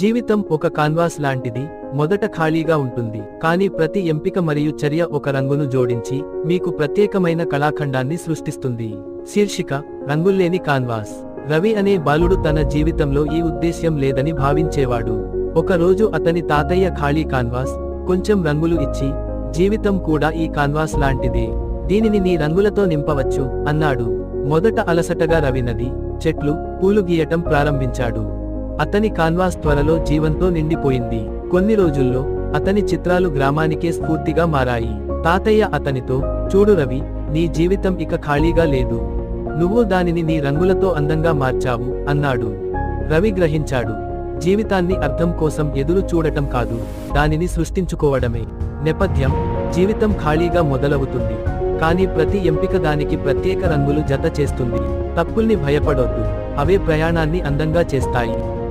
జీవితం ఒక కాన్వాస్ లాంటిది మొదట ఖాళీగా ఉంటుంది. కానీ ప్రతి ఎంపిక మరియు చర్య ఒక రంగును జోడించి మీకు ప్రత్యేకమైన కళాఖండాన్ని సృష్టిస్తుంది. శీర్షిక రంగుల్లేని కాన్వాస్. రవి అనే బాలుడు తన జీవితంలో ఈ ఉద్దేశ్యం లేదని భావించేవాడు. ఒక రోజు అతని తాతయ్య ఖాళీ కాన్వాస్ కొంచెం రంగులు ఇచ్చి జీవితం కూడా ఈ కాన్వాస్ లాంటిదే. దీనిని నీ రంగులతో నింపవచ్చు అన్నాడు. మొదట అలసటగా రవినది చెట్లు పూలు గీయటం ప్రారంభించాడు. అతని కాన్వాస్ త్వరలో జీవంతో నిండిపోయింది. కొన్ని రోజుల్లో అతని చిత్రాలు గ్రామానికే స్ఫూర్తిగా మారాయి. తాతయ్య అతనితో చూడు రవి నీ జీవితం ఇక ఖాళీగా లేదు. నువ్వు దానిని నీ రంగులతో అందంగా మార్చావు అన్నాడు. రవి గ్రహించాడు. జీవితాన్ని అర్థం కోసం ఎదురు చూడటం కాదు దానిని సృష్టించుకోవడమే. నేపథ్యం జీవితం ఖాళీగా మొదలవుతుంది. కానీ ప్రతి ఎంపిక దానికి ప్రత్యేక రంగులు జత చేస్తుంది. తప్పుల్ని భయపడొద్దు. అవే ప్రయాణాన్ని అందంగా చేస్తాయి.